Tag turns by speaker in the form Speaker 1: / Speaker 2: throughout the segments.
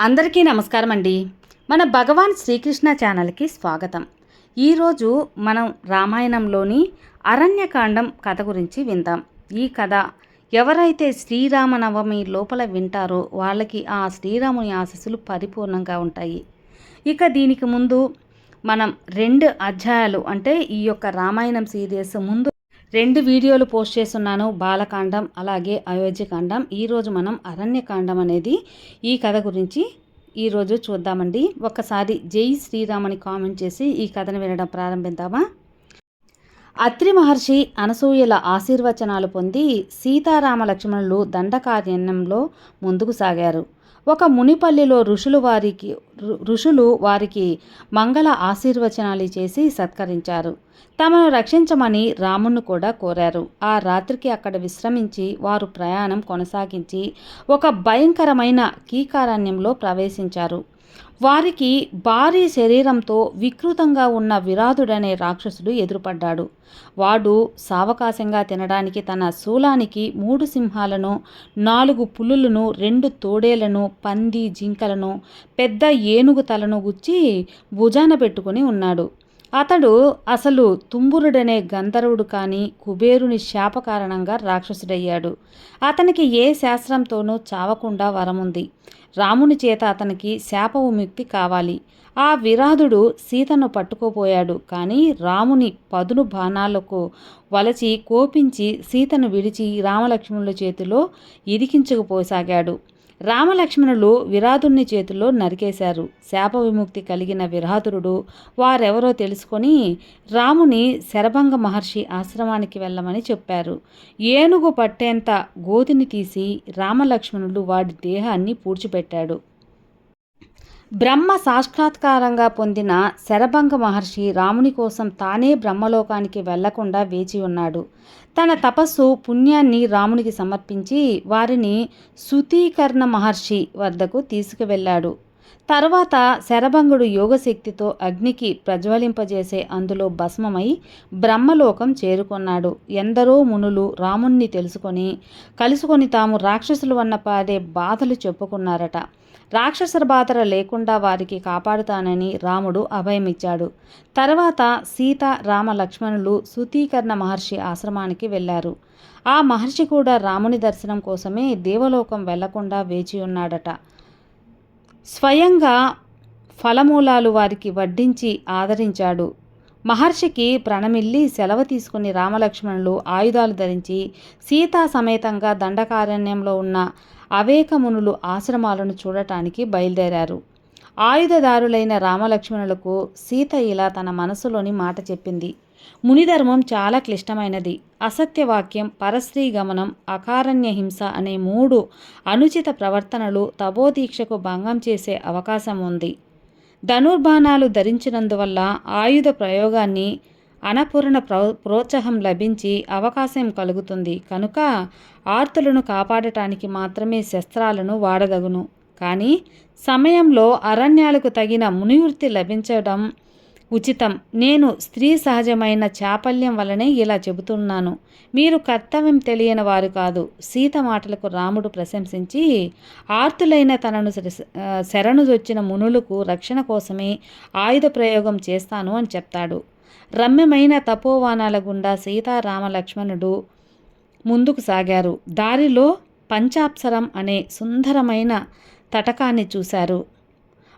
Speaker 1: అందరికీ నమస్కారం అండి మన భగవాన్ శ్రీకృష్ణ ఛానల్కి స్వాగతం. ఈరోజు మనం రామాయణంలోని అరణ్యకాండం కథ గురించి విందాం. ఈ కథ ఎవరైతే శ్రీరామనవమి లోపల వింటారో వాళ్ళకి ఆ శ్రీరాముని ఆశస్సులు పరిపూర్ణంగా ఉంటాయి. ఇక దీనికి ముందు మనం రెండు అధ్యాయాలు అంటే ఈ యొక్క రామాయణం సీరియస్ ముందు రెండు వీడియోలు పోస్ట్ చేస్తున్నాను బాలకాండం అలాగే అయోధ్యకాండం ఈరోజు మనం అరణ్యకాండం అనేది ఈ కథ గురించి ఈరోజు చూద్దామండి. ఒక్కసారి జై శ్రీరామని కామెంట్ చేసి ఈ కథను వినడం ప్రారంభిద్దామా? అత్రి మహర్షి అనసూయల ఆశీర్వచనాలు పొంది సీతారామ లక్ష్మణులు దండకారణ్యంలో ముందుకు సాగారు. ఒక మునిపల్లిలో ఋషులు వారికి ఋషులు వారికి మంగళ ఆశీర్వచనాలు చేసి సత్కరించారు. తమను రక్షించమని రామును కూడా కోరారు. ఆ రాత్రికి అక్కడ విశ్రమించి వారు ప్రయాణం కొనసాగించి ఒక భయంకరమైన కీకారణ్యంలో ప్రవేశించారు. వారికి భారీ శరీరంతో వికృతంగా ఉన్న విరాధుడనే రాక్షసుడు ఎదురుపడ్డాడు. వాడు సావకాశంగా తినడానికి తన శూలానికి మూడు సింహాలను నాలుగు పులులను రెండు తోడేలను పంది జింకలను పెద్ద ఏనుగు తలను గుచ్చి భుజాన పెట్టుకుని ఉన్నాడు. అతడు అసలు తుంబురుడనే గంధర్వుడు కానీ కుబేరుని శాప కారణంగా రాక్షసుడయ్యాడు. అతనికి ఏ శాస్త్రంతోనూ చావకుండా వరముంది. రాముని చేత అతనికి శాప విముక్తి కావాలి. ఆ విరాధుడు సీతను పట్టుకోపోయాడు. కానీ రాముని పదును బాణాలకు వలచి కోపించి సీతను విడిచి రామలక్ష్మణుల చేతిలో ఇరికించుకుపోసాగాడు. రామలక్ష్మణులు విరాధుని చేతిలో నరికేశారు. శాప విముక్తి కలిగిన విరాధురుడు వారెవరో తెలుసుకొని రాముని శరభంగ మహర్షి ఆశ్రమానికి వెళ్ళమని చెప్పారు. ఏనుగు పట్టేంత గోతిని తీసి రామలక్ష్మణులు వాడి దేహాన్ని పూడ్చిపెట్టాడు. బ్రహ్మ సాక్షాత్కారంగా పొందిన శరభంగ మహర్షి రాముని కోసం తానే బ్రహ్మలోకానికి వెళ్ళకుండా వేచి ఉన్నాడు. తన తపస్సు పుణ్యాన్ని రామునికి సమర్పించి వారిని సుతీకర్ణ మహర్షి వద్దకు తీసుకువెళ్ళాడు. తర్వాత శరభంగుడు యోగశక్తితో అగ్నికి ప్రజ్వలింపజేసే అందులో భస్మమై బ్రహ్మలోకం చేరుకున్నాడు. ఎందరో మునులు రాముణ్ణి తెలుసుకొని కలుసుకొని తాము రాక్షసులు వన్న పాడే బాధలు చెప్పుకున్నారట. రాక్షస బాధర లేకుండా వారికి కాపాడుతానని రాముడు అభయమిచ్చాడు. తర్వాత సీత రామ లక్ష్మణులు సుతీకరణ మహర్షి ఆశ్రమానికి వెళ్ళారు. ఆ మహర్షి కూడా రాముని దర్శనం కోసమే దేవలోకం వెళ్ళకుండా వేచి ఉన్నాడట. స్వయంగా ఫలమూలాలు వారికి వడ్డించి ఆదరించాడు. మహర్షికి ప్రణమిల్లి సెలవు తీసుకుని రామలక్ష్మణులు ఆయుధాలు ధరించి సీతా సమేతంగా దండకారణ్యంలో ఉన్న అవేకమునులు ఆశ్రమాలను చూడటానికి బయలుదేరారు. ఆయుధదారులైన రామలక్ష్మణులకు సీత ఇలా తన మనసులోని మాట చెప్పింది. మునిధర్మం చాలా క్లిష్టమైనది. అసత్యవాక్యం పరశ్రీ గమనం అకారణ్య హింస అనే మూడు అనుచిత ప్రవర్తనలు తపోదీక్షకు భంగం చేసే అవకాశం ఉంది. ధనుర్బాణాలు ధరించినందువల్ల ఆయుధ ప్రయోగాన్ని అనపూర్ణ ప్రో ప్రోత్సాహం లభించి అవకాశం కలుగుతుంది. కనుక ఆర్తులను కాపాడటానికి మాత్రమే శస్త్రాలను వాడదగును. కానీ సమయంలో అరణ్యాలకు తగిన మునివృత్తి లభించడం ఉచితం. నేను స్త్రీ సహజమైన చాపల్యం వలనే ఇలా చెబుతున్నాను. మీరు కర్తవ్యం తెలియని వారు కాదు. సీత మాటలకు రాముడు ప్రశంసించి ఆర్తులైన తనను శరణుదొచ్చిన మునులకు రక్షణ కోసమే ఆయుధ ప్రయోగం చేస్తాను అని చెప్తాడు. రమ్యమైన తపోవానాల గుండా సీతారామ లక్ష్మణుడు ముందుకు సాగారు. దారిలో పంచాప్సరం అనే సుందరమైన తటకాన్ని చూశారు.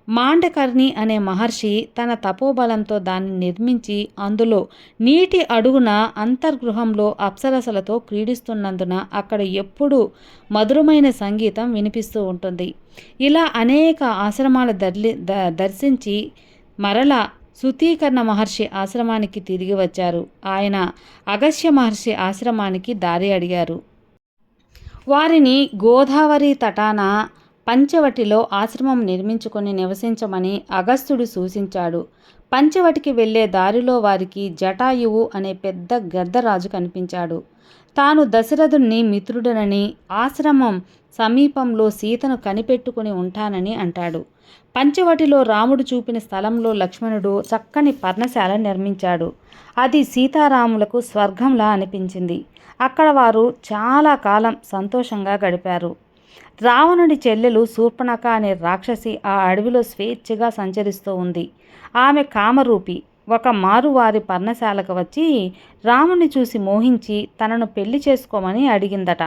Speaker 1: మాండకర్ణి అనే మహర్షి తన తపోబలంతో దాన్ని నిర్మించి అందులో నీటి అడుగున అంతర్గృహంలో అప్సరసలతో క్రీడిస్తున్నందున అక్కడ ఎప్పుడూ మధురమైన సంగీతం వినిపిస్తూ ఉంటుంది. ఇలా అనేక ఆశ్రమాలు దర్లి ద- దర్శించి మరల సుతీకర్ణ మహర్షి ఆశ్రమానికి తిరిగి వచ్చారు. ఆయన అగస్య మహర్షి ఆశ్రమానికి దారి అడిగారు. వారిని గోదావరి తటాన పంచవటిలో ఆశ్రమం నిర్మించుకొని నివసించమని అగస్త్యుడు సూచించాడు. పంచవటికి వెళ్ళే దారిలో వారికి జటాయువు అనే పెద్ద గద్దరాజు కనిపించాడు. తాను దశరథుణ్ణి మిత్రుడనని ఆశ్రమం సమీపంలో సీతను కనిపెట్టుకుని ఉంటానని అంటాడు. పంచవటిలో రాముడు చూపిన స్థలంలో లక్ష్మణుడు చక్కని పర్ణశాల నిర్మించాడు. అది సీతారాములకు స్వర్గంలా అనిపించింది. అక్కడ వారు చాలా కాలం సంతోషంగా గడిపారు. రావణుడి చెల్లెలు శూర్పణఖ అనే రాక్షసి ఆ అడవిలో స్వేచ్ఛగా సంచరిస్తూ ఉంది. ఆమె కామరూపి ఒక మారు వారి పర్ణశాలకు వచ్చి రాముని చూసి మోహించి తనను పెళ్ళి చేసుకోమని అడిగిందట.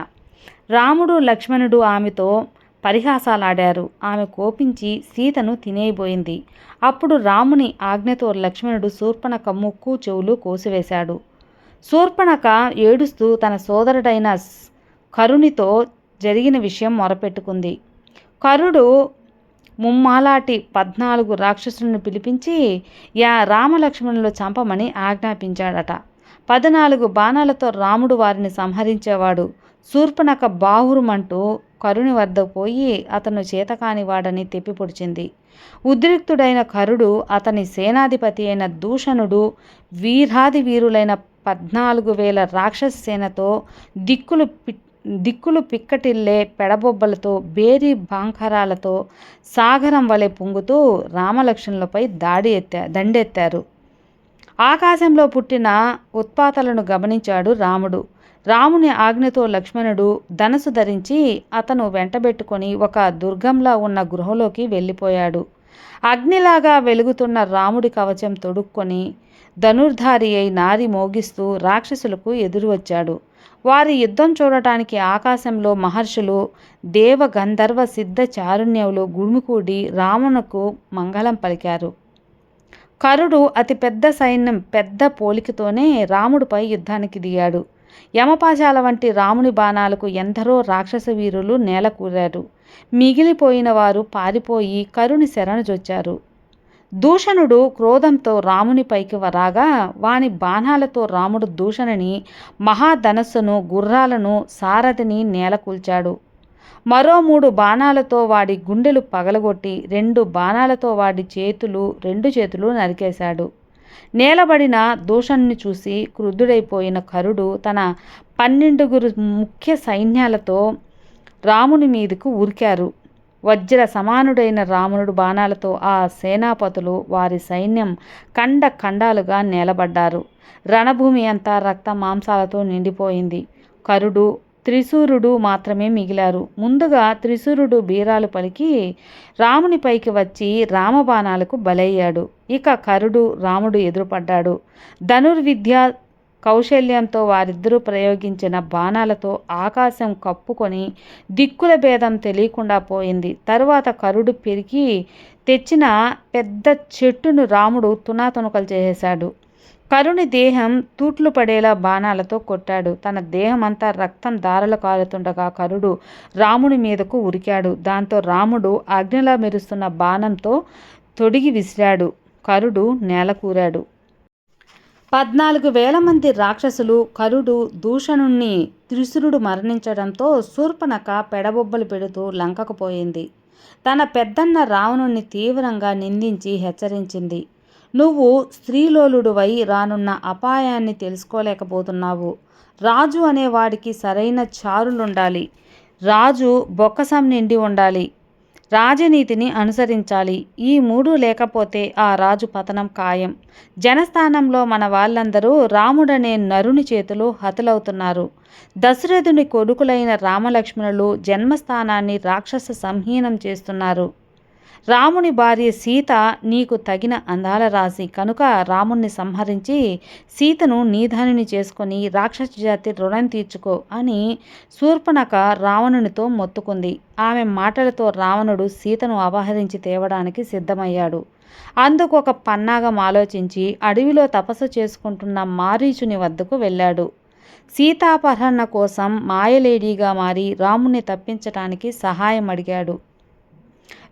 Speaker 1: రాముడు లక్ష్మణుడు ఆమెతో పరిహాసాలాడారు. ఆమె కోపించి సీతను తినేయబోయింది. అప్పుడు రాముని ఆజ్ఞతో లక్ష్మణుడు శూర్పణఖ ముక్కు చెవులు కోసివేశాడు. శూర్పణఖ ఏడుస్తూ తన సోదరుడైన కరుణితో కరునితో జరిగిన విషయం మొరపెట్టుకుంది. కరుడు ముమ్మాలాటి పద్నాలుగు రాక్షసులను పిలిపించి యా రామలక్ష్మణులు చంపమని ఆజ్ఞాపించాడట. పద్నాలుగు బాణాలతో రాముడు వారిని సంహరించేవాడు. శూర్పణఖ బాహురుమంటూ కరుని వద్ద పోయి అతను చేతకానివాడని తెప్పిపొడిచింది. ఉద్రిక్తుడైన కరుడు అతని సేనాధిపతి అయిన దూషణుడు వీరాది వీరులైన పద్నాలుగు వేల రాక్షస సేనతో దిక్కులు పి దిక్కులు పిక్కటిల్లే పెడబొబ్బలతో బేరి బాంకరాలతో సాగరం వలె పొంగుతూ రామలక్ష్మణులపై దాడి ఎత్తా దండెత్తారు. ఆకాశంలో పుట్టిన ఉత్పాతలను గమనించాడు రాముడు. రాముని ఆజ్ఞతో లక్ష్మణుడు ధనసు ధరించి అతను వెంటబెట్టుకొని ఒక దుర్గంలా ఉన్న గృహలోకి వెళ్ళిపోయాడు. అగ్నిలాగా వెలుగుతున్న రాముడి కవచం తొడుక్కొని ధనుర్ధారి అయి నారి మోగిస్తూ రాక్షసులకు ఎదురు వచ్చాడు వారి యుద్ధం చూడటానికి ఆకాశంలో మహర్షులు దేవ గంధర్వ సిద్ధ చారుణ్యవులు గుమికూడి రావణుకు మంగళం పలికారు. కరుడు అతి పెద్ద సైన్యం పెద్ద పోలికతోనే రాముడిపై యుద్ధానికి దిగాడు. యమపాశాల వంటి రాముని బాణాలకు ఎందరో రాక్షస వీరులు నేలకూరారు మిగిలిపోయిన వారు పారిపోయి కరుని శరణజొచ్చారు దూషణుడు క్రోధంతో రామునిపైకి వరాగా వాని బాణాలతో రాముడు దూషణని మహాధనస్సును గుర్రాలను సారథిని నేలకూల్చాడు. మరో మూడు బాణాలతో వాడి గుండెలు పగలగొట్టి రెండు బాణాలతో వాడి చేతులు రెండు చేతులు నరికేశాడు. నేలబడిన దూషణ్ణి చూసి క్రుద్ధుడైపోయిన కరుడు తన పన్నెండుగురు ముఖ్య సైన్యాలతో రాముని మీదకు ఉరికారు. వజ్ర సమానుడైన రామునుడు బాణాలతో ఆ సేనాపతులు వారి సైన్యం ఖండ ఖండాలుగా నిలబడ్డారు. రణభూమి అంతా రక్త మాంసాలతో నిండిపోయింది. కరుడు త్రిశూరుడు మాత్రమే మిగిలారు. ముందుగా త్రిశూరుడు బీరాలు పలికి రామునిపైకి వచ్చి రామబాణాలకు బలయ్యాడు. ఇక కరుడు రాముడు ఎదురుపడ్డాడు. ధనుర్విద్య కౌశల్యంతో వారిద్దరూ ప్రయోగించిన బాణాలతో ఆకాశం కప్పుకొని దిక్కుల భేదం తెలియకుండా పోయింది. తరువాత కరుడు పెరిగి తెచ్చిన పెద్ద చెట్టును రాముడు తునాతునకలు చేసేశాడు. కరుని దేహం తూట్లు పడేలా బాణాలతో కొట్టాడు. తన దేహం అంతా రక్తం దారలు కారుతుండగా కరుడు రాముని మీదకు ఉరికాడు. దాంతో రాముడు అగ్నిలా మెరుస్తున్న బాణంతో తొడిగి విసిరాడు. కరుడు నేలకూరాడు పద్నాలుగు వేల మంది రాక్షసులు కరుడు దూషణుణ్ణి త్రిశురుడు మరణించడంతో శూర్పణఖ పెడబొబ్బలు పెడుతూ లంకకు పోయింది. తన పెద్దన్న రావణుణ్ణి తీవ్రంగా నిందించి హెచ్చరించింది. నువ్వు స్త్రీలోలుడువై రానున్న అపాయాన్ని తెలుసుకోలేకపోతున్నావు. రాజు అనేవాడికి సరైన చారులుండాలి. రాజు బొక్కసం నిండి ఉండాలి. రాజనీతిని అనుసరించాలి. ఈ మూడు లేకపోతే ఆ రాజు పతనం ఖాయం. జనస్థానంలో మన వాళ్ళందరూ రాముడనే నరుని చేతిలో హతులవుతున్నారు. దశరథుని కొడుకులైన రామలక్ష్మణులు జన్మస్థానాన్ని రాక్షస సంహీనం చేస్తున్నారు. రాముని భార్య సీత నీకు తగిన అందాల రాశి. కనుక రాముణ్ణి సంహరించి సీతను నీధానిని చేసుకొని రాక్షస జాతి రుణం తీర్చుకో అని శూర్పణఖ రావణునితో మొత్తుకుంది. ఆమె మాటలతో రావణుడు సీతను అపహరించి తేవడానికి సిద్ధమయ్యాడు. అందుకు ఒక పన్నాగం ఆలోచించి అడవిలో తపస్సు చేసుకుంటున్న మారీచుని వద్దకు వెళ్ళాడు. సీతాపహరణ కోసం మాయలేడీగా మారి రాముణ్ణి తప్పించటానికి సహాయం అడిగాడు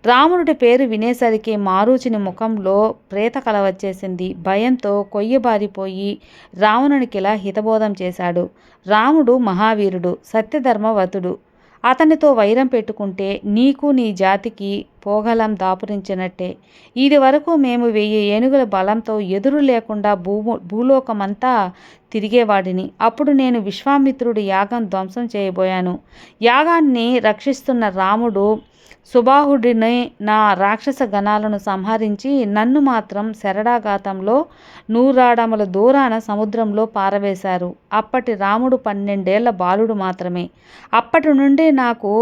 Speaker 1: రాముడి పేరు వినేసరికి మారూచిని ముఖంలో ప్రేత కల వచ్చేసింది. భయంతో కొయ్యబారిపోయి రావణునికిలా హితబోధం చేశాడు. రాముడు మహావీరుడు సత్యధర్మవతుడు. అతనితో వైరం పెట్టుకుంటే నీకు నీ జాతికి పోగలం దాపురించినట్టే. ఇది వరకు మేము వెయ్యి ఏనుగుల బలంతో ఎదురు లేకుండా భూము భూలోకమంతా తిరిగేవాడిని. అప్పుడు నేను విశ్వామిత్రుడి యాగం ధ్వంసం చేయబోయాను. యాగాన్ని రక్షిస్తున్న రాముడు సుబాహుడిని నా రాక్షస గణాలను సంహరించి నన్ను మాత్రం శరడాఘాతంలో నూరాడముల దూరాన సముద్రంలో పారవేశారు. అప్పటి రాముడు పన్నెండేళ్ళ బాలుడు మాత్రమే. అప్పటి నుండి నాకు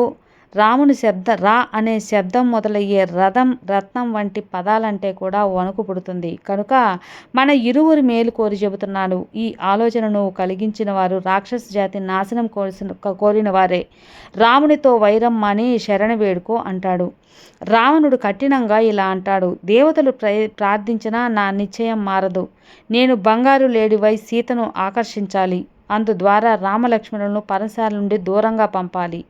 Speaker 1: రాముని శబ్ద రా అనే శబ్దం మొదలయ్యే రథం రత్నం వంటి పదాలంటే కూడా వణుకు పుడుతుంది. కనుక మన ఇరువురి మేలు కోరి చెబుతున్నాను ఈ ఆలోచనను కలిగించిన వారు రాక్షస జాతి నాశనం కోరిసిన కోరిన వారే రామునితో వైరం అని శరణ వేడుకో అంటాడు. రావణుడు కఠినంగా ఇలా అంటాడు. దేవతలు ప్ర ప్రార్థించినా నా నిశ్చయం మారదు. నేను బంగారు లేడివై సీతను ఆకర్షించాలి. అందు ద్వారా రామలక్ష్మణులను పరసాల నుండి దూరంగా పంపాలి.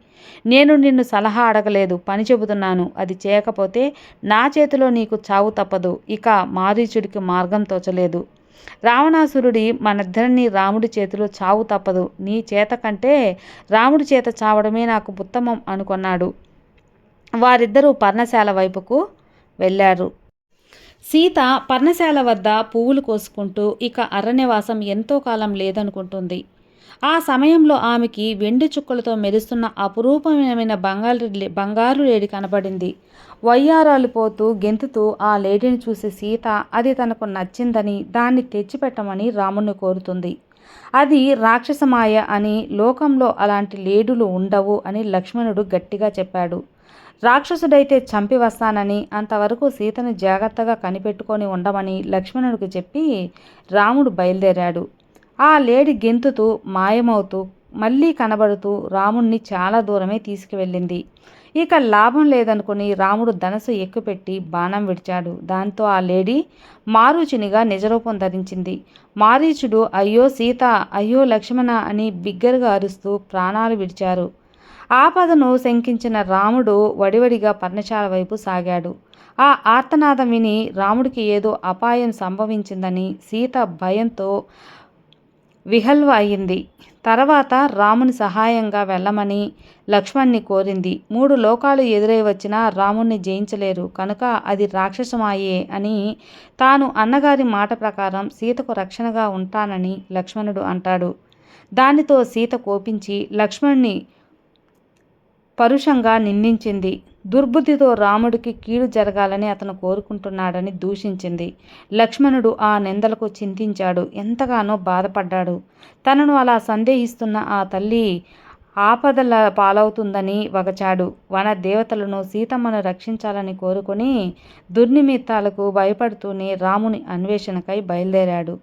Speaker 1: నేను నిన్ను సలహా అడగలేదు పని చెబుతున్నాను. అది చేయకపోతే నా చేతిలో నీకు చావు తప్పదు. ఇక మారీచుడికి మార్గం తోచలేదు. రావణాసురుడి మనిద్దరినీ రాముడి చేతిలో చావు తప్పదు. నీ చేత కంటే రాముడి చేత చావడమే నాకు ఉత్తమం అనుకున్నాడు. వారిద్దరూ పర్ణశాల వైపుకు వెళ్ళారు. సీత పర్ణశాల వద్ద పువ్వులు కోసుకుంటూ ఇక అరణ్యవాసం ఎంతో కాలం లేదనుకుంటుంది. ఆ సమయంలో ఆమెకి వెండి చుక్కలతో మెరుస్తున్న అపురూపమైన బంగారు బంగారు లేడి కనబడింది. వయ్యారాలు పోతూ గెంతుతూ ఆ లేడీని చూసి సీత అది తనకు నచ్చిందని దాన్ని తెచ్చిపెట్టమని రాముణ్ణి కోరుతుంది. అది రాక్షసమాయ అని లోకంలో అలాంటి లేడులు ఉండవు అని లక్ష్మణుడు గట్టిగా చెప్పాడు. రాక్షసుడైతే చంపి వస్తానని అంతవరకు సీతను జాగ్రత్తగా కనిపెట్టుకొని ఉండమని లక్ష్మణుడికి చెప్పి రాముడు బయలుదేరాడు. ఆ లేడి గెంతుతూ మాయమవుతూ మళ్ళీ కనబడుతూ రాముణ్ణి చాలా దూరమే తీసుకువెళ్ళింది. ఇక లాభం లేదనుకుని రాముడు ధనసు ఎక్కుపెట్టి బాణం విడిచాడు. దాంతో ఆ లేడీ మారూచునిగా నిజరూపం ధరించింది. మారీచుడు అయ్యో సీత అయ్యో లక్ష్మణ అని బిగ్గరగా అరుస్తూ ప్రాణాలు విడిచారు. ఆపదను శంకించిన రాముడు వడివడిగా పర్ణశాల వైపు సాగాడు. ఆ ఆర్తనాదం విని రాముడికి ఏదో అపాయం సంభవించిందని సీత భయంతో విహల్వ అయింది. తర్వాత రాముని సహాయంగా వెళ్ళమని లక్ష్మణ్ణి కోరింది. మూడు లోకాలు ఎదురై వచ్చినా రాముణ్ణి జయించలేరు. కనుక అది రాక్షసమాయే అని తాను అన్నగారి మాట ప్రకారం సీతకు రక్షణగా ఉంటానని లక్ష్మణుడు అంటాడు. దానితో సీత కోపించి లక్ష్మణ్ణి పరుషంగా నిందించింది. దుర్బుద్ధితో రాముడికి కీడు జరగాలని అతను కోరుకుంటున్నాడని దూషించింది. లక్ష్మణుడు ఆ నిందలకు చింతించాడు. ఎంతగానో బాధపడ్డాడు. తనను అలా సందేహిస్తున్న ఆ తల్లి ఆపదల పాలవుతుందని వగచాడు. వన దేవతలను సీతమ్మను రక్షించాలని కోరుకొని దుర్నిమిత్తాలకు భయపడుతూనే రాముని అన్వేషణకై బయలుదేరాడు.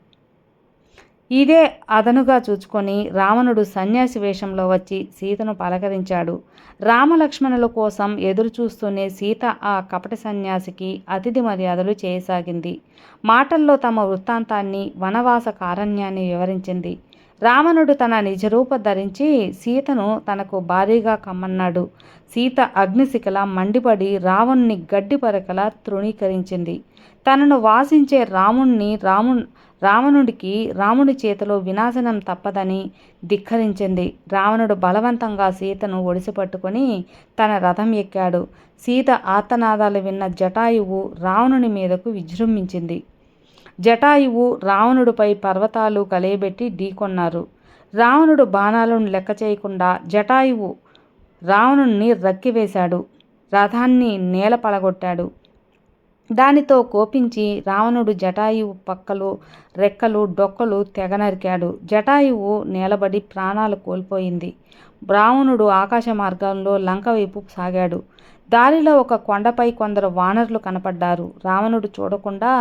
Speaker 1: ఇదే అదనుగా చూచుకొని రావణుడు సన్యాసి వేషంలో వచ్చి సీతను పలకరించాడు. రామలక్ష్మణుల కోసం ఎదురు చూస్తూనే సీత ఆ కపట సన్యాసికి అతిథి మర్యాదలు చేయసాగింది. మాటల్లో తమ వృత్తాంతాన్ని వనవాస కారణ్యాన్ని వివరించింది. రావణుడు తన నిజరూప ధరించి సీతను తనకు భారీగా కమ్మన్నాడు. సీత అగ్నిశిఖల మండిపడి రావణ్ణి గడ్డి పరకల తృణీకరించింది. తనను వాసించే రాముణ్ణి రాముణ్ రావణుడికి రాముడి చేతిలో వినాశనం తప్పదని ధిక్కరించింది. రావణుడు బలవంతంగా సీతను ఒడిసిపట్టుకొని తన రథం ఎక్కాడు. సీత ఆర్తనాదాలు విన్న జటాయువు రావణుని మీదకు విజృంభించింది. జటాయువు రావణుడిపై పర్వతాలు కలయబెట్టి ఢీకొన్నారు రావణుడు బాణాలను లెక్క చేయకుండా జటాయువు రావణుణ్ణి రక్కివేశాడు. రథాన్ని నేల పడగొట్టాడు. దానితో కోపించి రావణుడు జటాయువు పక్కలు రెక్కలు డొక్కలు తెగ నరికాడు జటాయువు నేలబడి ప్రాణాలు కోల్పోయింది. బ్రాహ్మణుడు ఆకాశ మార్గంలో లంక వైపు సాగాడు. దారిలో ఒక కొండపై కొందరు వానరులు కనపడ్డారు. రావణుడు చూడకుండా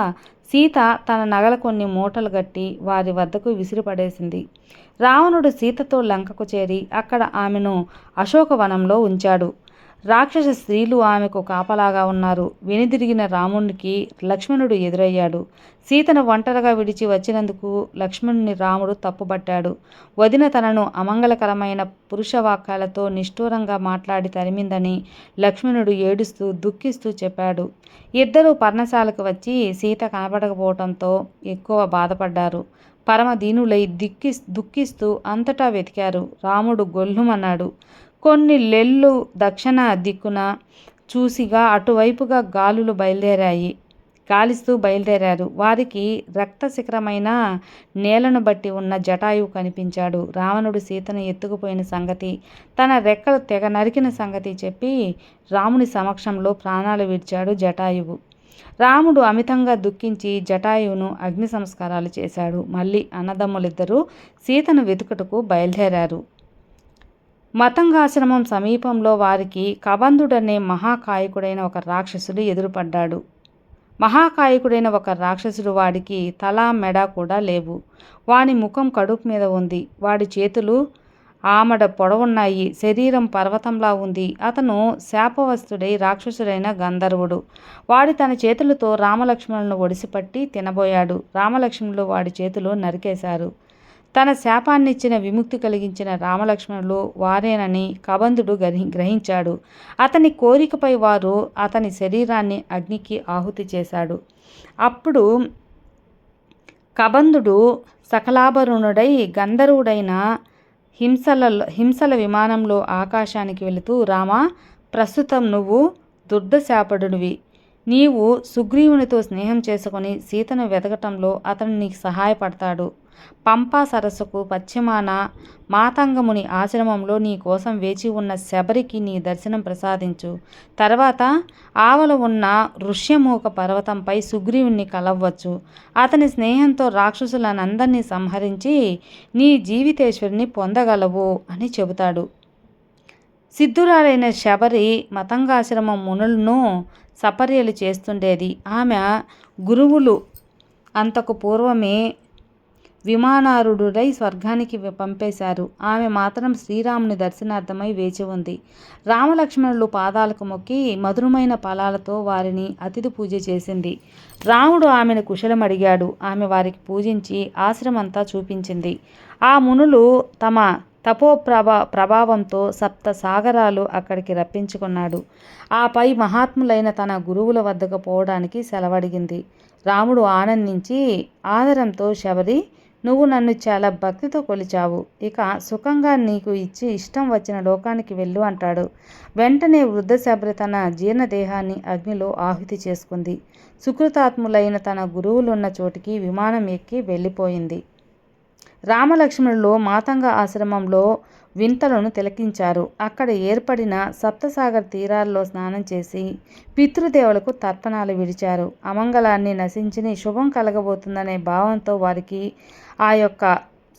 Speaker 1: సీత తన నగల కొన్ని మూటలు గట్టి వారి వద్దకు విసిరిపడేసింది. రావణుడు సీతతో లంకకు చేరి అక్కడ ఆమెను అశోకవనంలో ఉంచాడు. రాక్షస స్త్రీలు ఆమెకు కాపలాగా ఉన్నారు. వెనుదిరిగిన రామునికి లక్ష్మణుడు ఎదురయ్యాడు. సీతను ఒంటరిగా విడిచి వచ్చినందుకు లక్ష్మణుని రాముడు తప్పుబట్టాడు వదిన తనను అమంగళకరమైన పురుషవాక్యాలతో నిష్ఠూరంగా మాట్లాడి తరిమిందని లక్ష్మణుడు ఏడుస్తూ దుఃఖిస్తూ చెప్పాడు. ఇద్దరూ పర్ణశాలకు వచ్చి సీత కనపడకపోవడంతో ఎక్కువ బాధపడ్డారు. పరమ దీనులై దిక్కి దుఃఖిస్తూ అంతటా వెతికారు. రాముడు గొల్లుమన్నాడు. కొన్ని లెళ్ళు దక్షిణ దిక్కున చూసిగా అటువైపుగా గాలులు బయలుదేరాయి. గాలిస్తూ బయలుదేరారు. వారికి రక్త శిఖరమైన నేలను బట్టి ఉన్న జటాయువు కనిపించాడు. రావణుడు సీతను ఎత్తుకుపోయిన సంగతి తన రెక్కలు తెగ నరికిన సంగతి చెప్పి రాముని సమక్షంలో ప్రాణాలు విడిచాడు జటాయువు. రాముడు అమితంగా దుఃఖించి జటాయువును అగ్ని సంస్కారాలు చేశాడు. మళ్ళీ అన్నదమ్ములిద్దరూ సీతను వెతుకుటకు బయలుదేరారు. మతంగాశ్రమం సమీపంలో వారికి కబంధుడనే మహాకాయకుడైన ఒక రాక్షసుడు ఎదురుపడ్డాడు. మహాకాయకుడైన ఒక రాక్షసుడు వాడికి తల మెడ కూడా లేవు. వాని ముఖం కడుపు మీద ఉంది. వాడి చేతులు ఆమడ పొడవున్నాయి. శరీరం పర్వతంలా ఉంది. అతను శాపవస్తుడై రాక్షసుడైన గంధర్వుడు. వాడి తన చేతులతో రామలక్ష్మణులను ఒడిసిపట్టి తినబోయాడు. రామలక్ష్మణులు వాడి చేతులు నరికేశారు. తన శాపాన్నిచ్చిన విముక్తి కలిగించిన రామలక్ష్మణులు వారేనని కబంధుడు గ్రహి గ్రహించాడు. అతని కోరికపై వారు అతని శరీరాన్ని అగ్నికి ఆహుతి చేశాడు. అప్పుడు కబంధుడు సకలాభరుణుడై గంధర్వుడైన హింసల హింసల విమానంలో ఆకాశానికి వెళుతూ రామ ప్రస్తుతం నువ్వు దుర్దశాపడునివి నీవు సుగ్రీవునితో స్నేహం చేసుకొని సీతను వెతకటంలో అతను నీకు సహాయపడతాడు. పంపా సరస్సుకు పశ్చిమాన మాతంగముని ఆశ్రమంలో నీ కోసం వేచి ఉన్న శబరికి నీ దర్శనం ప్రసాదించు. తర్వాత ఆవల ఉన్న ఋష్యమూక పర్వతంపై సుగ్రీవుని కలవ్వచ్చు. అతని స్నేహంతో రాక్షసులనందరినీ సంహరించి నీ జీవితేశ్వరిని పొందగలవు అని చెబుతాడు. సిద్ధురాలైన శబరి మతంగాశ్రమం మునులను సపర్యలు చేస్తుండేది. ఆమె గురువులు అంతకు పూర్వమే విమానారుడులై స్వర్గానికి పంపేశారు. ఆమె మాత్రం శ్రీరాముని దర్శనార్థమై వేచి ఉంది. రామలక్ష్మణులు పాదాలకు మొక్కి మధురమైన ఫలాలతో వారిని అతిథి పూజ చేసింది. రాముడు ఆమెను కుశలం అడిగాడు ఆమె వారికి పూజించి ఆశ్రమంతా చూపించింది. ఆ మునులు తమ తపోప్రభా ప్రభావంతో సప్త సాగరాలు అక్కడికి రప్పించుకున్నాడు. ఆపై మహాత్ములైన తన గురువుల వద్దకు పోవడానికి సెలవడిగింది. రాముడు ఆనందించి ఆదరంతో శబరి నువ్వు నన్ను చాలా భక్తితో కొలిచావు. ఇక సుఖంగా నీకు ఇచ్చి ఇష్టం వచ్చిన లోకానికి వెళ్ళు అంటాడు. వెంటనే వృద్ధ శబరి తన జీర్ణదేహాన్ని అగ్నిలో ఆహుతి చేసుకుంది. సుకృతాత్ములైన తన గురువులున్న చోటికి విమానం ఎక్కి వెళ్ళిపోయింది. రామలక్ష్మణులు మాతంగ ఆశ్రమంలో వింతలను తిలకించారు. అక్కడ ఏర్పడిన సప్తసాగర్ తీరాల్లో స్నానం చేసి పితృదేవులకు తర్పణాలు విడిచారు. అమంగళాన్ని నశించిన శుభం కలగబోతుందనే భావంతో వారికి ఆ యొక్క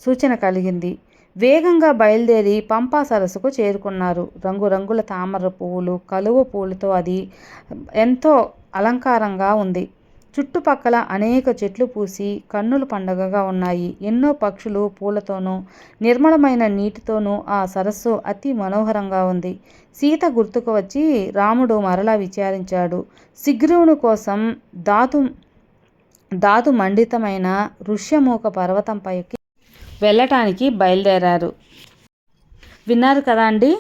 Speaker 1: సూచన కలిగింది. వేగంగా బయలుదేరి పంపా సరస్సుకు చేరుకున్నారు. రంగురంగుల తామర పువ్వులు కలువ పువ్వులతో అది ఎంతో అలంకారంగా ఉంది. చుట్టుపక్కల అనేక చెట్లు పూసి కన్నుల పండగగా ఉన్నాయి. ఎన్నో పక్షులు పూలతోనూ నిర్మలమైన నీటితోనూ ఆ సరస్సు అతి మనోహరంగా ఉంది. సీత గుర్తుకు వచ్చి రాముడు మరలా విచారించాడు. శిగ్రీవుని కోసం దాతు దాతు మండితమైన ఋష్యమూక పర్వతంపైకి వెళ్ళటానికి బయలుదేరారు. విన్నారు కదా అండి?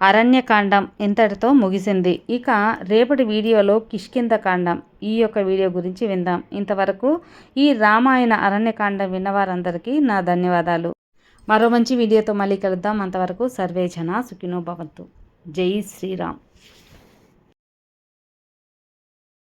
Speaker 1: అరణ్యకాండం ఇంతటితో ముగిసింది. ఇక రేపటి వీడియోలో కిష్కిందకాండం ఈ యొక్క వీడియో గురించి విందాం. ఇంతవరకు ఈ రామాయణ అరణ్యకాండం విన్నవారందరికీ నా ధన్యవాదాలు. మరో మంచి వీడియోతో మళ్ళీ కలుద్దాం. అంతవరకు సర్వేజన సుఖినో భవంతు. జై శ్రీరామ్.